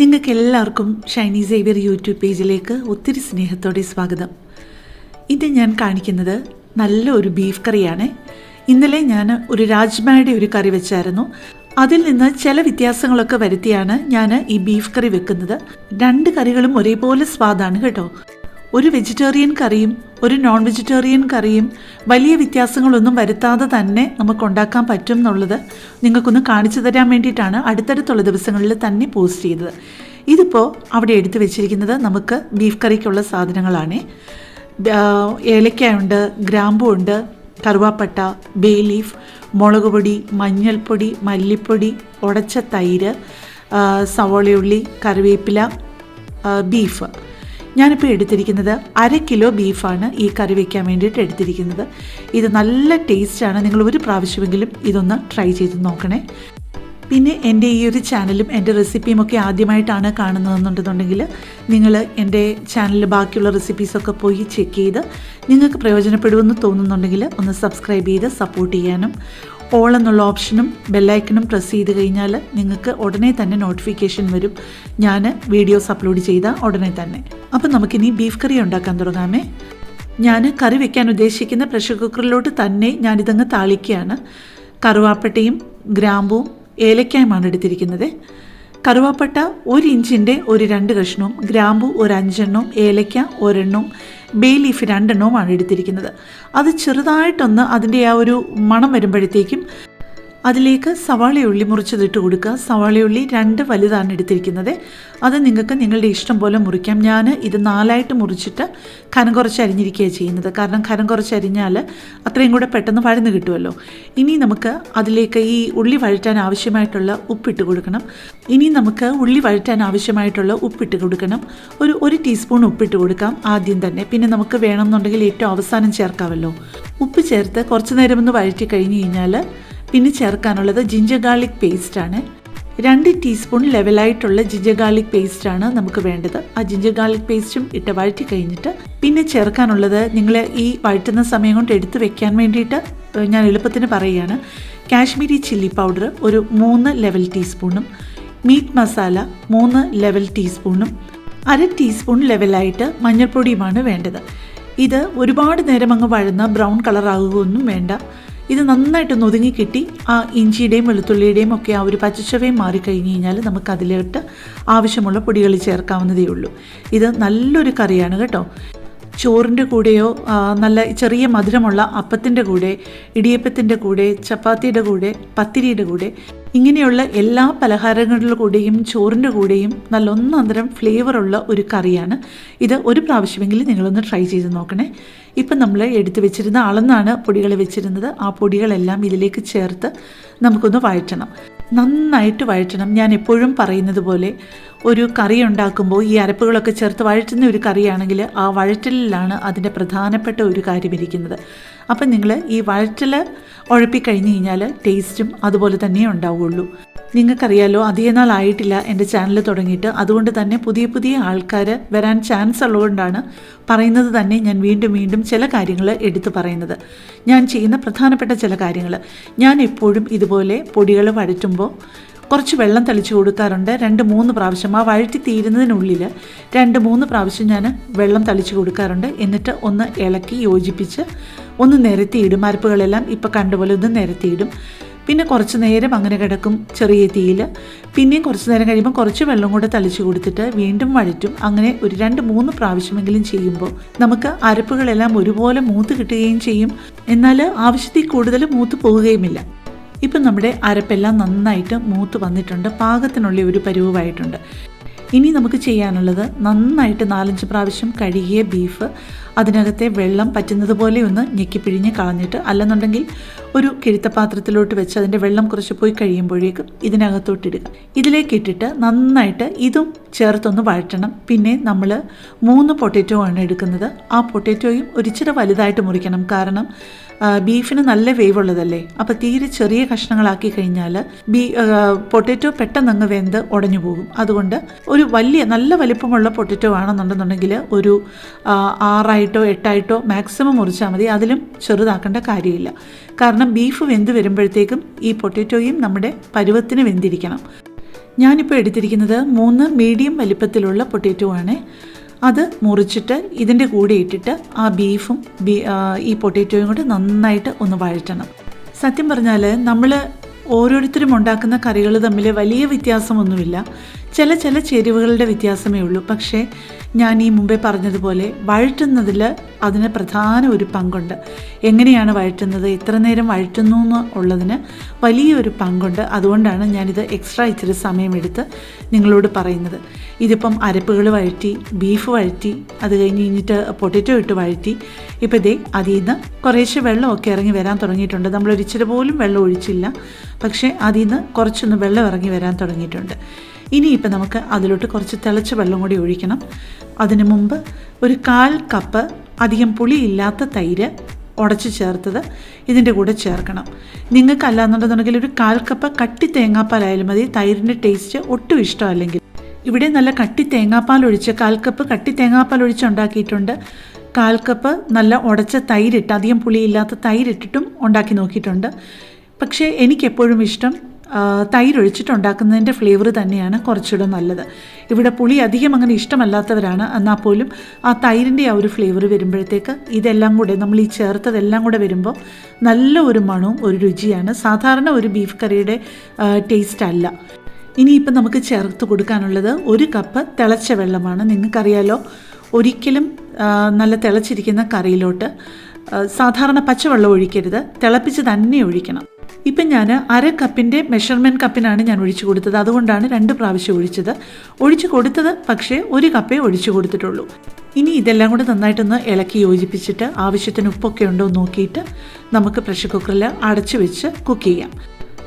നിങ്ങൾക്ക് എല്ലാവർക്കും Shiny Xavier YouTube പേജിലേക്ക് ഒത്തിരി സ്നേഹത്തോടെ സ്വാഗതം. ഇത് ഞാൻ കാണിക്കുന്നത് നല്ല ഒരു ബീഫ് കറിയാണ്. ഇന്നലെ ഞാൻ ഒരു രാജ്മയുടെ ഒരു കറി വെച്ചായിരുന്നു. അതിൽ നിന്ന് ചില വ്യത്യാസങ്ങളൊക്കെ വരുത്തിയാണ് ഞാൻ ഈ ബീഫ് കറി വെക്കുന്നത്. രണ്ട് കറികളും ഒരേപോലെ സ്വാദാണ് കേട്ടോ. ഒരു വെജിറ്റേറിയൻ കറിയും ഒരു നോൺ വെജിറ്റേറിയൻ കറിയും വലിയ വ്യത്യാസങ്ങളൊന്നും വരുത്താതെ തന്നെ നമുക്ക് ഉണ്ടാക്കാൻ പറ്റും എന്നുള്ളത് നിങ്ങൾക്കൊന്ന് കാണിച്ചു തരാൻ വേണ്ടിയിട്ടാണ് അടുത്തടുത്തുള്ള ദിവസങ്ങളിൽ തന്നെ പോസ്റ്റ് ചെയ്തത്. ഇതിപ്പോൾ അവിടെ എടുത്തു വെച്ചിരിക്കുന്നത് നമുക്ക് ബീഫ് കറിക്കുള്ള സാധനങ്ങളാണ്. ഏലക്കായുണ്ട് ഗ്രാമ്പു ഉണ്ട് കറുവാപ്പട്ട ബേ ലീഫ് മുളക് പൊടി മഞ്ഞൾപ്പൊടി മല്ലിപ്പൊടി ഉടച്ച തൈര് സവോളയുള്ളി കറിവേപ്പില ബീഫ് ഞാനിപ്പോൾ എടുത്തിരിക്കുന്നത് അര കിലോ ബീഫാണ് ഈ കറി വയ്ക്കാൻ വേണ്ടിയിട്ട് എടുത്തിരിക്കുന്നത്. ഇത് നല്ല ടേസ്റ്റാണ്. നിങ്ങൾ ഒരു പ്രാവശ്യമെങ്കിലും ഇതൊന്ന് ട്രൈ ചെയ്ത് നോക്കണേ. പിന്നെ എന്റെ ഈ ഒരു ചാനലും എന്റെ റെസിപ്പിയും ഒക്കെ ആദ്യമായിട്ടാണ് കാണുന്നതെന്നുണ്ടെന്നുണ്ടെങ്കിൽ നിങ്ങൾ എന്റെ ചാനലിൽ ബാക്കിയുള്ള റെസിപ്പീസൊക്കെ പോയി ചെക്ക് ചെയ്ത് നിങ്ങൾക്ക് പ്രയോജനപ്പെടുമെന്ന് തോന്നുന്നുണ്ടെങ്കിൽ ഒന്ന് സബ്സ്ക്രൈബ് ചെയ്ത് സപ്പോർട്ട് ചെയ്യാനും ഓൾ എന്നുള്ള ഓപ്ഷനും ബെല്ലൈക്കണും പ്രസ് ചെയ്ത് കഴിഞ്ഞാൽ നിങ്ങൾക്ക് ഉടനെ തന്നെ നോട്ടിഫിക്കേഷൻ വരും. ഞാൻ വീഡിയോസ് അപ്ലോഡ് ചെയ്ത ഉടനെ തന്നെ. അപ്പം നമുക്കിനി ബീഫ് കറി ഉണ്ടാക്കാൻ തുടങ്ങാമേ. ഞാൻ കറി വെക്കാൻ ഉദ്ദേശിക്കുന്ന പ്രഷർ കുക്കറിലോട്ട് തന്നെ ഞാനിതങ്ങ് താളിക്കുകയാണ്. കറുവാപ്പട്ടയും ഗ്രാമ്പും ഏലക്കായുമാണ് എടുത്തിരിക്കുന്നത്. കറുവാപ്പട്ട ഒരു ഇഞ്ചിന്റെ ഒരു രണ്ട് കഷ്ണവും ഗ്രാമ്പു ഒരു അഞ്ചെണ്ണവും ഏലക്ക ഒരെണ്ണവും ബേ ലീഫ് രണ്ടെണ്ണവുമാണ് എടുത്തിരിക്കുന്നത്. അത് ചെറുതായിട്ടൊന്ന് അതിന്റെ ആ ഒരു മണം വരുമ്പോഴത്തേക്കും അതിലേക്ക് സവാളയുള്ളി മുറിച്ചതിട്ട് കൊടുക്കുക. സവാളയുള്ളി രണ്ട് വലുതാണ് എടുത്തിരിക്കുന്നത്. അത് നിങ്ങൾക്ക് നിങ്ങളുടെ ഇഷ്ടം പോലെ മുറിക്കാം. ഞാൻ ഇത് നാലായിട്ട് മുറിച്ചിട്ട് കനം കുറച്ച് അരിഞ്ഞിരിക്കുകയാണ് ചെയ്യുന്നത്. കാരണം കനം കുറച്ച് അരിഞ്ഞാൽ അത്രയും കൂടെ പെട്ടെന്ന് വഴന്ന് കിട്ടുമല്ലോ. ഇനി നമുക്ക് അതിലേക്ക് ഈ ഉള്ളി വഴറ്റാൻ ആവശ്യമായിട്ടുള്ള ഉപ്പിട്ട് കൊടുക്കണം. ഇനി നമുക്ക് ഉള്ളി വഴറ്റാൻ ആവശ്യമായിട്ടുള്ള ഉപ്പിട്ട് കൊടുക്കണം. ഒരു ഒരു ടീസ്പൂൺ ഉപ്പിട്ട് കൊടുക്കാം ആദ്യം തന്നെ. പിന്നെ നമുക്ക് വേണമെന്നുണ്ടെങ്കിൽ ഏറ്റവും അവസാനം ചേർക്കാമല്ലോ. ഉപ്പ് ചേർത്ത് കുറച്ച് നേരം ഒന്ന് വഴറ്റി കഴിഞ്ഞ് കഴിഞ്ഞാൽ പിന്നെ ചേർക്കാനുള്ളത് ജിഞ്ചർ ഗാർലിക് പേസ്റ്റ് പേസ്റ്റാണ് രണ്ട് ടീസ്പൂൺ ലെവലായിട്ടുള്ള ജിഞ്ചർ ഗാർലിക് പേസ്റ്റ് ആണ് നമുക്ക് വേണ്ടത്. ആ ജിഞ്ചർ ഗാർലിക് പേസ്റ്റും ഇട്ട് വഴറ്റി കഴിഞ്ഞിട്ട് പിന്നെ ചേർക്കാനുള്ളത് നിങ്ങൾ ഈ വഴറ്റുന്ന സമയം കൊണ്ട് എടുത്ത് വെക്കാൻ വേണ്ടിയിട്ട് ഞാൻ എളുപ്പത്തിന് പറയുകയാണ്. കാശ്മീരി ചില്ലി പൗഡർ ഒരു മൂന്ന് ലെവൽ ടീസ്പൂണും മീറ്റ് മസാല മൂന്ന് ലെവൽ ടീസ്പൂണും അര ടീസ്പൂൺ ലെവലായിട്ട് മഞ്ഞൾപ്പൊടിയുമാണ് വേണ്ടത്. ഇത് ഒരുപാട് നേരം അങ്ങ് വഴുന്ന ബ്രൗൺ കളറാകുകയൊന്നും വേണ്ട. ഇത് നന്നായിട്ടൊന്ന് ഒതുങ്ങി കിട്ടി. ആ ഇഞ്ചിയുടെയും വെളുത്തുള്ളിയുടെയും ഒക്കെ ആ ഒരു പച്ചച്ചവയും മാറിക്കഴിഞ്ഞ് കഴിഞ്ഞാൽ നമുക്ക് അതിലോട്ട് ആവശ്യമുള്ള പൊടികൾ ചേർക്കാവുന്നതേ ഉള്ളൂ ഇത് നല്ലൊരു കറിയാണ് കേട്ടോ. ചോറിന്റെ കൂടെയോ നല്ല ചെറിയ മധുരമുള്ള അപ്പത്തിന്റെ കൂടെ ഇടിയപ്പത്തിന്റെ കൂടെ ചപ്പാത്തിയുടെ കൂടെ പത്തിരിയുടെ കൂടെ ഇങ്ങനെയുള്ള എല്ലാ പലഹാരങ്ങളുടെ കൂടെയും ചോറിന്റെ കൂടെയും നല്ല ഒന്നന്തരം ഫ്ലേവറുള്ള ഒരു കറിയാണ്. ഇത് ഒരു പ്രാവശ്യമെങ്കിലും നിങ്ങളൊന്ന് ട്രൈ ചെയ്ത് നോക്കണേ. ഇപ്പം നമ്മൾ എടുത്തു വെച്ചിരുന്ന അളന്നാണ് പൊടികൾ വെച്ചിരുന്നത്. ആ പൊടികളെല്ലാം ഇതിലേക്ക് ചേർത്ത് നമുക്കൊന്ന് വഴറ്റണം. നന്നായിട്ട് വഴറ്റണം. ഞാൻ എപ്പോഴും പറയുന്നത് പോലെ ഒരു കറി ഉണ്ടാക്കുമ്പോൾ ഈ അരപ്പുകളൊക്കെ ചേർത്ത് വഴറ്റുന്ന ഒരു കറിയാണെങ്കിൽ ആ വഴറ്റലിലാണ് അതിന്റെ പ്രധാനപ്പെട്ട ഒരു കാര്യം ഇരിക്കുന്നത്. അപ്പം നിങ്ങൾ ഈ വഴറ്റൽ ഉഴപ്പിക്കഴിഞ്ഞ് കഴിഞ്ഞാൽ ടേസ്റ്റും അതുപോലെ തന്നെ ഉണ്ടാവുള്ളൂ. നിങ്ങൾക്കറിയാലോ അധികം നാളായിട്ടില്ല എന്റെ ചാനൽ തുടങ്ങിയിട്ട്. അതുകൊണ്ട് തന്നെ പുതിയ പുതിയ ആൾക്കാർ വരാൻ ചാൻസ് ഉള്ളതുകൊണ്ടാണ് പറയുന്നത് തന്നെ ഞാൻ വീണ്ടും വീണ്ടും ചില കാര്യങ്ങൾ എടുത്തു പറയുന്നത്. ഞാൻ ചെയ്യുന്ന പ്രധാനപ്പെട്ട ചില കാര്യങ്ങൾ. ഞാൻ എപ്പോഴും ഇതുപോലെ പൊടികൾ വഴറ്റുമ്പോൾ കുറച്ച് വെള്ളം തളിച്ചു കൊടുക്കാറുണ്ട് രണ്ട് മൂന്ന് പ്രാവശ്യം ആ വഴറ്റി തീരുന്നതിനുള്ളിൽ രണ്ട് മൂന്ന് പ്രാവശ്യം ഞാൻ വെള്ളം തളിച്ചു കൊടുക്കാറുണ്ട്. എന്നിട്ട് ഒന്ന് ഇളക്കി യോജിപ്പിച്ച് ഒന്ന് നിരത്തിയിടും. അരപ്പുകളെല്ലാം ഇപ്പോൾ കണ്ടുപോലെ ഒന്ന് നിരത്തിയിടും. പിന്നെ കുറച്ച് നേരം അങ്ങനെ കിടക്കും ചെറിയ തീയിൽ. പിന്നെയും കുറച്ച് നേരം കഴിയുമ്പോൾ കുറച്ച് വെള്ളം കൂടെ തളിച്ചു കൊടുത്തിട്ട് വീണ്ടും വഴറ്റും. അങ്ങനെ ഒരു രണ്ട് മൂന്ന് പ്രാവശ്യമെങ്കിലും ചെയ്യുമ്പോൾ നമുക്ക് അരപ്പുകളെല്ലാം ഒരുപോലെ മൂത്ത് കിട്ടുകയും ചെയ്യും. എന്നാൽ ആവശ്യത്തിൽ കൂടുതൽ മൂത്ത് പോവുകയുമില്ല. ഇപ്പം നമ്മുടെ അരപ്പെല്ലാം നന്നായിട്ട് മൂത്ത് വന്നിട്ടുണ്ട്. പാകത്തിനുള്ള ഒരു പരുവായിട്ടുണ്ട് ഇനി നമുക്ക് ചെയ്യാനുള്ളത് നന്നായിട്ട് നാലഞ്ച് പ്രാവശ്യം കഴുകിയ ബീഫ്. അതിനകത്തെ വെള്ളം പറ്റുന്നത് പോലെ ഒന്ന് ഞെക്കിപ്പിഴിഞ്ഞ് കളഞ്ഞിട്ട് അല്ലെന്നുണ്ടെങ്കിൽ ഒരു കിഴുത്തപാത്രത്തിലോട്ട് വെച്ച് അതിന്റെ വെള്ളം കുറച്ച് പോയി കഴിയുമ്പോഴേക്കും ഇതിനകത്തോട്ടിടുക ഇതിലേക്ക് ഇട്ടിട്ട് നന്നായിട്ട് ഇതും ചേർത്തൊന്ന് വഴറ്റണം. പിന്നെ നമ്മൾ മൂന്ന് പൊട്ടറ്റോ ആണ് എടുക്കുന്നത്. ആ പൊട്ടറ്റോയും ഒരിച്ചിരി വലുതായിട്ട് മുറിക്കണം. കാരണം ബീഫിന് നല്ല വേവുള്ളതല്ലേ? അപ്പോൾ തീരെ ചെറിയ കഷ്ണങ്ങളാക്കി കഴിഞ്ഞാൽ ബീ പൊട്ടറ്റോ പെട്ടെന്ന് അങ്ങ് വെന്ത് ഉടഞ്ഞു പോകും. അതുകൊണ്ട് ഒരു വലിയ നല്ല വലിപ്പമുള്ള പൊട്ടറ്റോ ആണെന്നുണ്ടെന്നുണ്ടെങ്കിൽ ഒരു ആറായിട്ടോ എട്ടായിട്ടോ മാക്സിമം മുറിച്ചാൽ മതി. അതിലും ചെറുതാക്കേണ്ട കാര്യമില്ല. കാരണം ബീഫ് വെന്ത് വരുമ്പോഴത്തേക്കും ഈ പൊട്ടറ്റോയും നമ്മുടെ പരുവത്തിന് വെന്തിരിക്കണം. ഞാനിപ്പോൾ എടുത്തിരിക്കുന്നത് മൂന്ന് മീഡിയം വലിപ്പത്തിലുള്ള പൊട്ടേറ്റോ ആണ്. അത് മുറിച്ചിട്ട് ഇതിന്റെ കൂടെ ഇട്ടിട്ട് ആ ബീഫും ഈ പൊട്ടേറ്റോയും കൂടെ നന്നായിട്ട് ഒന്ന് വഴറ്റണം. സത്യം പറഞ്ഞാൽ നമ്മൾ ഓരോരുത്തരും ഉണ്ടാക്കുന്ന കറികൾ തമ്മിൽ വലിയ വ്യത്യാസമൊന്നുമില്ല. ചില ചില ചേരുവകളുടെ വ്യത്യാസമേ ഉള്ളൂ. പക്ഷേ ഞാൻ ഈ മുമ്പേ പറഞ്ഞതുപോലെ വഴറ്റുന്നതിൽ അതിന് പ്രധാന ഒരു പങ്കുണ്ട്. എങ്ങനെയാണ് വഴറ്റുന്നത്? എത്ര നേരം വഴറ്റുന്നു എന്ന് ഉള്ളതിന് വലിയൊരു പങ്കുണ്ട്. അതുകൊണ്ടാണ് ഞാനിത് എക്സ്ട്രാ ഇച്ചിരി സമയമെടുത്ത് നിങ്ങളോട് പറയുന്നത്. ഇതിപ്പം അരപ്പുകൾ വഴറ്റി ബീഫ് വഴറ്റി അത് കഴിഞ്ഞ് കഴിഞ്ഞിട്ട് പൊട്ടറ്റോ ഇട്ട് വഴറ്റി. ഇപ്പോൾ ഇതേ അതിൽ നിന്ന് കുറേശ്ശെ വെള്ളമൊക്കെ ഇറങ്ങി വരാൻ തുടങ്ങിയിട്ടുണ്ട്. നമ്മളൊരിച്ചിരി പോലും വെള്ളം ഒഴിച്ചില്ല. പക്ഷേ അതിൽ നിന്ന് കുറച്ചൊന്ന് വെള്ളം ഇറങ്ങി വരാൻ തുടങ്ങിയിട്ടുണ്ട്. ഇനിയിപ്പോൾ നമുക്ക് അതിലോട്ട് കുറച്ച് തിളച്ച വെള്ളം കൂടി ഒഴിക്കണം. അതിന് മുമ്പ് ഒരു കാൽ കപ്പ് അധികം പുളിയില്ലാത്ത തൈര് ഉടച്ച് ചേർത്തത് ഇതിന്റെ കൂടെ ചേർക്കണം. നിങ്ങൾക്ക് അല്ലാന്നുണ്ടെന്നുണ്ടെങ്കിൽ ഒരു കാൽ കപ്പ് കട്ടി തേങ്ങാപ്പാലായാലും മതി. തൈരിന്റെ ടേസ്റ്റ് ഒട്ടും ഇഷ്ടമല്ലെങ്കിൽ. ഇവിടെ നല്ല കട്ടി തേങ്ങാപ്പാൽ ഒഴിച്ച് കാൽ കപ്പ് കട്ടി തേങ്ങാപ്പാൽ ഒഴിച്ച് ഉണ്ടാക്കിയിട്ടുണ്ട്. കാൽ കപ്പ് നല്ല ഉടച്ച തൈരിട്ട് അധികം പുളിയില്ലാത്ത തൈരിട്ടിട്ടും ഉണ്ടാക്കി നോക്കിയിട്ടുണ്ട്. പക്ഷേ എനിക്കെപ്പോഴും ഇഷ്ടം ആ, തൈര് ഒഴിച്ചിട്ട് ഫ്ലേവർ തന്നെയാണ് കുറച്ചുകൂടെ നല്ലത്. ഇവിടെ പുളി അധികം അങ്ങനെ ഇഷ്ടമല്ലാത്തവരാണ്. എന്നാൽ പോലും ആ തൈരിന്റെ ആ ഒരു ഫ്ലേവർ വരുമ്പോഴത്തേക്ക് ഇതെല്ലാം കൂടെ നമ്മൾ ഈ ചേർത്തതെല്ലാം കൂടെ വരുമ്പോൾ നല്ല ഒരു മണവും ഒരു രുചിയാണ്. സാധാരണ ഒരു ബീഫ് കറിയുടെ ടേസ്റ്റ് അല്ല. ഇനിയിപ്പം നമുക്ക് ചേർത്ത് കൊടുക്കാനുള്ളത് ഒരു കപ്പ് തിളച്ച വെള്ളമാണ്. നിങ്ങൾക്കറിയാലോ ഒരിക്കലും നല്ല തിളച്ചിരിക്കുന്ന കറിയിലോട്ട് സാധാരണ പച്ചവെള്ളം ഒഴിക്കരുത്. തിളപ്പിച്ച് തന്നെ ഒഴിക്കണം. ഇപ്പം ഞാൻ അര കപ്പിന്റെ മെഷർമെന്റ് കപ്പിനാണ് ഞാൻ ഒഴിച്ചു കൊടുത്തത്. അതുകൊണ്ടാണ് രണ്ട് പ്രാവശ്യം ഒഴിച്ചത്. ഒഴിച്ചു കൊടുത്തത് പക്ഷേ ഒരു കപ്പേ ഒഴിച്ചു കൊടുത്തിട്ടുള്ളൂ. ഇനി ഇതെല്ലാം കൂടെ നന്നായിട്ടൊന്ന് ഇളക്കി യോജിപ്പിച്ചിട്ട് ആവശ്യത്തിന് ഉപ്പൊക്കെ ഉണ്ടോ നോക്കിയിട്ട് നമുക്ക് പ്രഷർ കുക്കറിൽ അടച്ചു വെച്ച് കുക്ക് ചെയ്യാം.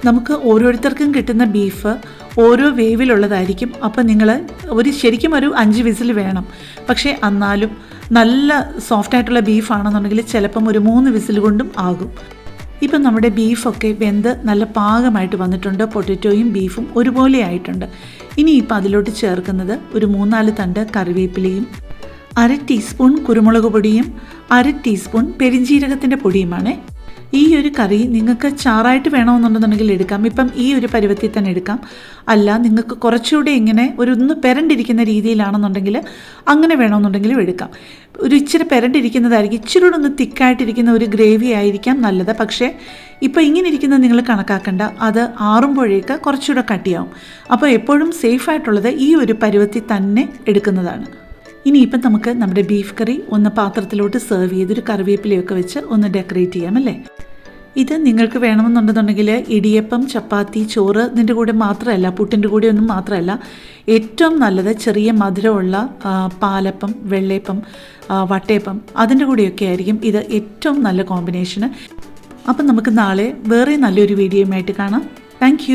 നമുക്ക് ഓരോരുത്തർക്കും കിട്ടുന്ന ബീഫ് ഓരോ വേവിലുള്ളതായിരിക്കും. അപ്പം നിങ്ങൾ ഒരു ശരിക്കും ഒരു അഞ്ച് വിസിൽ വേണം. പക്ഷേ എന്നാലും നല്ല സോഫ്റ്റായിട്ടുള്ള ബീഫാണെന്നുണ്ടെങ്കിൽ ചിലപ്പം ഒരു മൂന്ന് വിസിൽ കൊണ്ടും ആകും. ഇപ്പം നമ്മുടെ ബീഫൊക്കെ വെന്ത് നല്ല പാകമായിട്ട് വന്നിട്ടുണ്ട്. പൊട്ടറ്റോയും ബീഫും ഒരുപോലെ ആയിട്ടുണ്ട്. ഇനി അതിലോട്ട് ചേർക്കുന്നത് ഒരു മൂന്നാൽ തണ്ട് കറിവേപ്പിലയും അര ടീസ്പൂൺ കുരുമുളക് പൊടിയും അര ടീസ്പൂൺ പെരിഞ്ജീരകത്തിന്റെ പൊടിയുമാണ്. ഈ ഒരു കറി നിങ്ങൾക്ക് ചാറായിട്ട് വേണമെന്നുണ്ടെന്നുണ്ടെങ്കിൽ എടുക്കാം. ഇപ്പം ഈ ഒരു പരുവത്തിൽ തന്നെ എടുക്കാം. അല്ല നിങ്ങൾക്ക് കുറച്ചുകൂടി ഇങ്ങനെ ഒരു ഒന്ന് പെരണ്ടിരിക്കുന്ന രീതിയിലാണെന്നുണ്ടെങ്കിൽ അങ്ങനെ വേണമെന്നുണ്ടെങ്കിലും എടുക്കാം. ഒരു ഇച്ചിരി പെരണ്ടിരിക്കുന്നതായിരിക്കും. ഇച്ചിരി കൂടെ ഒന്ന് തിക്കായിട്ടിരിക്കുന്ന ഒരു ഗ്രേവി ആയിരിക്കാം നല്ലത്. പക്ഷേ ഇപ്പോൾ ഇങ്ങനെ ഇരിക്കുന്നത് നിങ്ങൾ കണക്കാക്കണ്ട. അത് ആറുമ്പോഴേക്ക് കുറച്ചുകൂടെ കട്ടിയാവും. അപ്പോൾ എപ്പോഴും സേഫായിട്ടുള്ളത് ഈ ഒരു പരുവത്തിൽ തന്നെ എടുക്കുന്നതാണ്. ഇനിയിപ്പം നമുക്ക് നമ്മുടെ ബീഫ് കറി ഒന്ന് പാത്രത്തിലോട്ട് സെർവ് ചെയ്തൊരു കറിവേപ്പിലയൊക്കെ വെച്ച് ഒന്ന് ഡെക്കറേറ്റ് ചെയ്യാം അല്ലേ? ഇത് നിങ്ങൾക്ക് വേണമെന്നുണ്ടെന്നുണ്ടെങ്കിൽ ഇടിയപ്പം ചപ്പാത്തി ചോറ് ഇതിന്റെ കൂടെ മാത്രമല്ല പുട്ടിന്റെ കൂടെ ഒന്നും മാത്രമല്ല. ഏറ്റവും നല്ലത് ചെറിയ മധുരമുള്ള പാലപ്പം വെള്ളയപ്പം വട്ടയപ്പം അതിന്റെ കൂടെയൊക്കെ ആയിരിക്കും ഇത് ഏറ്റവും നല്ല കോമ്പിനേഷന്. അപ്പം നമുക്ക് നാളെ വേറെ നല്ലൊരു വീഡിയോയുമായിട്ട് കാണാം. താങ്ക്